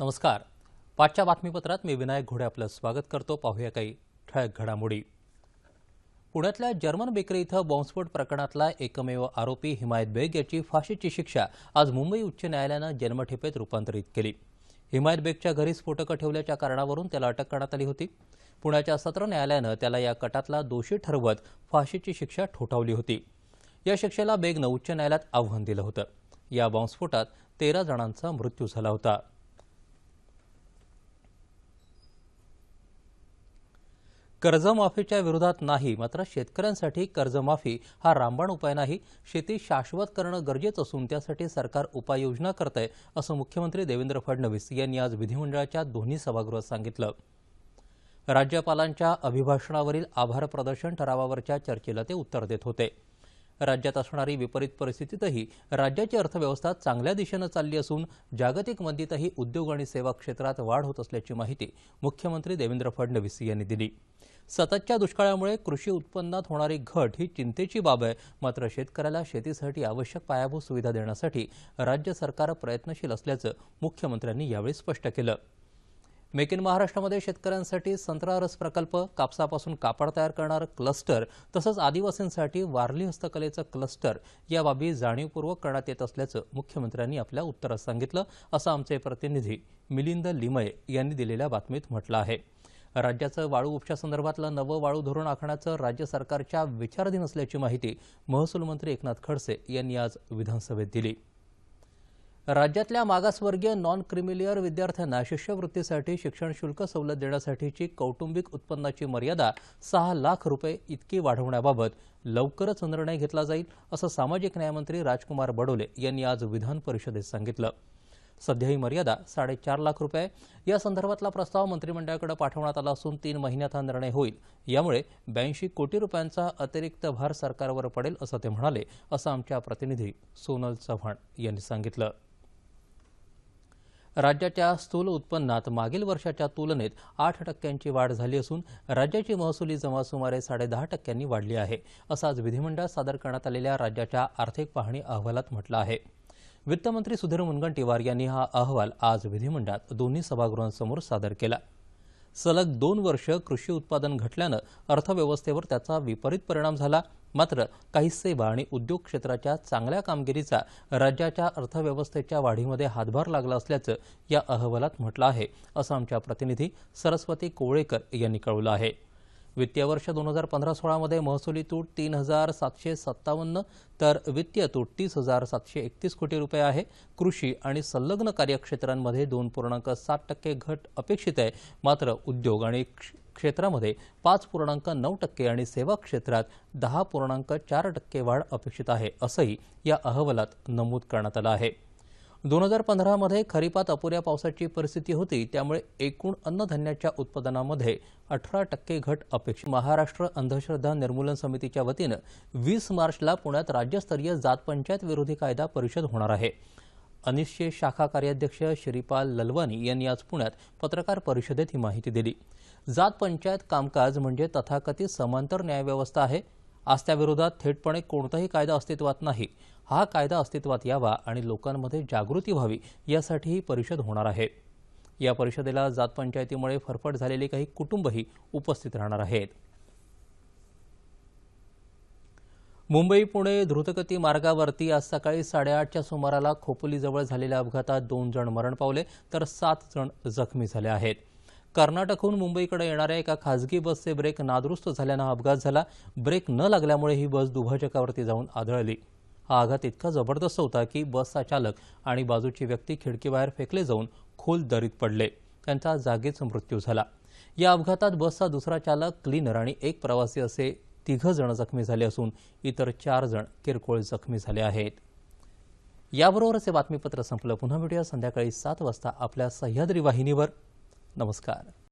नमस्कार. पाचच्या बातमीपत्रात मी विनायक घोडे आपलं स्वागत करतो. पाहूया काही ठळक घडामोडी. पुण्यातल्या जर्मन बेकरी इथं बॉम्बस्फोट प्रकरणातला एकमेव आरोपी हिमायत बेग याची फाशीची शिक्षा आज मुंबई उच्च न्यायालयानं जन्मठेपेत रूपांतरित केली. हिमायत बेगच्या घरी स्फोटकं ठेवल्याच्या कारणावरून त्याला अटक करण्यात आली होती. पुण्याच्या सत्र न्यायालयानं त्याला या कटातला दोषी ठरवत फाशीची शिक्षा ठोठावली होती. या शिक्षेला बेगनं उच्च न्यायालयात आव्हान दिलं होतं. या बॉम्बस्फोटात तेरा जणांचा मृत्यू झाला होता. कर्जमाफीच्या विरोधात नाही मात्र शेतकऱ्यांसाठी कर्जमाफी हा रामबाण उपाय नाही. शेती शाश्वत करणं गरजेचं असून त्यासाठी सरकार उपाययोजना करत आहे असं मुख्यमंत्री देवेंद्र फडणवीस यांनी आज विधिमंडळाच्या दोन्ही सभागृहात सांगितलं. राज्यपालांच्या अभिभाषणावरील आभार प्रदर्शन ठरावावरच्या चर्चेला ते उत्तर देत होते. राज्यात असणारी विपरीत परिस्थितीतही राज्याची अर्थव्यवस्था चांगल्या दिशेनं चालली असून जागतिक मंदीतही उद्योग आणि सेवा क्षेत्रात वाढ होत असल्याची माहिती मुख्यमंत्री देवेंद्र फडणवीस यांनी दिली. सततच्या दुष्काळामुळे कृषी उत्पन्नात होणारी घट ही चिंतेची बाब आहे. मात्र शेतकऱ्याला शेतीसाठी आवश्यक पायाभूत सुविधा देण्यासाठी राज्य सरकार प्रयत्नशील असल्याचं मुख्यमंत्र्यांनी यावेळी स्पष्ट केलं. मेक इन महाराष्ट्रामध्ये शेतकऱ्यांसाठी संत्रा रस प्रकल्प कापसापासून कापड तयार करणारं क्लस्टर तसंच आदिवासींसाठी वारली हस्तकलेचं क्लस्टर या बाबी जाणीवपूर्वक करण्यात येत असल्याचं मुख्यमंत्र्यांनी आपल्या उत्तरात सांगितलं असं आमचे प्रतिनिधी मिलिंद लिमये यांनी दिलेल्या बातमीत म्हटलं आहे. राज्याचं वाळू उपशासंदर्भातलं नवं वाळू धोरण आखण्याचं राज्य सरकारच्या विचाराधीन असल्याची माहिती महसूल मंत्री एकनाथ खडसे यांनी आज विधानसभेत दिली. राज्यातल्या मागासवर्गीय नॉन क्रिमिलियर विद्यार्थ्यांना शिष्यवृत्तीसाठी शिक्षण शुल्क सवलत देण्यासाठीची कौटुंबिक उत्पन्नाची मर्यादा सहा लाख रुपये इतकी वाढवण्याबाबत लवकरच निर्णय घेतला जाईल असं सामाजिक न्यायमंत्री राजकुमार बडोले यांनी आज विधान परिषदेत सांगितलं. सध्या ही मर्यादा साडेचार लाख रुपये. या संदर्भातला प्रस्ताव मंत्रिमंडळाकडे पाठवण्यात आला असून तीन महिन्यात हा निर्णय होईल. यामुळे ब्याऐंशी कोटी रुपयांचा अतिरिक्त भार सरकारवर पडेल असं ते म्हणाले असं आमच्या प्रतिनिधी सोनल चव्हाण यांनी सांगितलं. राज्याच्या स्थूल उत्पन्नात मागील वर्षाच्या तुलनेत आठ टक्क्यांची वाढ झाली असून राज्याची महसुली जमा सुमारे साडेदहा टक्क्यांनी वाढली आहे असं आज विधिमंडळात सादर करण्यात आलेल्या राज्याच्या आर्थिक पाहणी अहवालात म्हटलं आहे. वित्तमंत्री सुधीर मुनगंटीवार यांनी हा अहवाल आज विधिमंडळात दोन्ही सभागृहांसमोर सादर केला. सलग दोन वर्ष कृषी उत्पादन घटल्यानं अर्थव्यवस्थेवर त्याचा विपरीत परिणाम झाला. मात्र काही सेवा आणि उद्योग क्षेत्राच्या चांगल्या कामगिरीचा राज्याच्या अर्थव्यवस्थेच्या वाढीमध्ये हातभार लागला असल्याचं या अहवालात म्हटलं आहे असं आमच्या प्रतिनिधी सरस्वती कोवळेकर यांनी कळवलं आहे. वित्तीय वर्ष दोन हजार पंधरा सोळामध्ये महसुली तूट तीन हजार सातशे सत्तावन्न तर वित्तीय तूट तीस हजार सातशे एकतीस कोटी रुपये आहे. कृषी आणि संलग्न कार्यक्षेत्रांमध्ये दोन पूर्णांक सात टक्के घट अपेक्षित आहे. मात्र उद्योग आणि क्षेत्रामध्ये पाच पूर्णांक नऊ टक्के आणि सेवा क्षेत्रात दहा पूर्णांक चार टक्के वाढ अपेक्षित आहे असंही या अहवालात नमूद करण्यात आलं आहे. दोन हजार पंधरामध्ये खरीपात अपुऱ्या पावसाची परिस्थिती होती. त्यामुळे एकूण अन्नधान्याच्या उत्पादनामध्ये अठरा टक्के घट अपेक्षित. महाराष्ट्र अंधश्रद्धा निर्मूलन समितीच्या वतीनं वीस मार्चला पुण्यात राज्यस्तरीय जात पंचायत विरोधी कायदा परिषद होणार आहे. अनिश्चय शाखा कार्याध्यक्ष श्रीपाल ललवानी यांनी आज पुण्यात पत्रकार परिषदेत ही माहिती दिली. जात पंचायत कामकाज म्हणजे तथाकथित समांतर न्यायव्यवस्था आहे. आज त्याविरोधात थेटपणे कोणताही कायदा अस्तित्वात नाही. हा कायदा अस्तित्वात यावा आणि लोकांमध्ये जागृती व्हावी यासाठी ही परिषद होणार आहे. या परिषदेला जात पंचायतीमुळे फरफट झालेली काही कुटुंबही उपस्थित राहणार आहेत. मुंबई पुणे द्रुतगती मार्गावरती आज सकाळी साडेआठच्या सुमाराला खोपोलीजवळ झालेल्या अपघातात दोन जण मरण पावले तर सात जण जखमी झाले आहेत. कर्नाटकहून मुंबईकडे येणाऱ्या एका खासगी बसचे ब्रेक नादुरुस्त झाल्यानं हा अपघात झाला. ब्रेक न लागल्यामुळे ही बस दुभाजकावरती जाऊन आदळली. हा आघात इतका जबरदस्त होता की बसचा चालक आणि बाजूची व्यक्ती खिडकीबाहेर फेकले जाऊन खोल दरीत पडले. त्यांचा जागीच मृत्यू झाला. या अपघातात बसचा दुसरा चालक क्लीनर आणि एक प्रवासी असे तिघं जण जखमी झाले असून इतर चार जण किरकोळ जखमी झाले आहेत. याबरोबरच हे बातमीपत्र संपलं. पुन्हा भेटूया संध्याकाळी सात वाजता आपल्या सह्याद्री वाहिनीवर. नमस्कार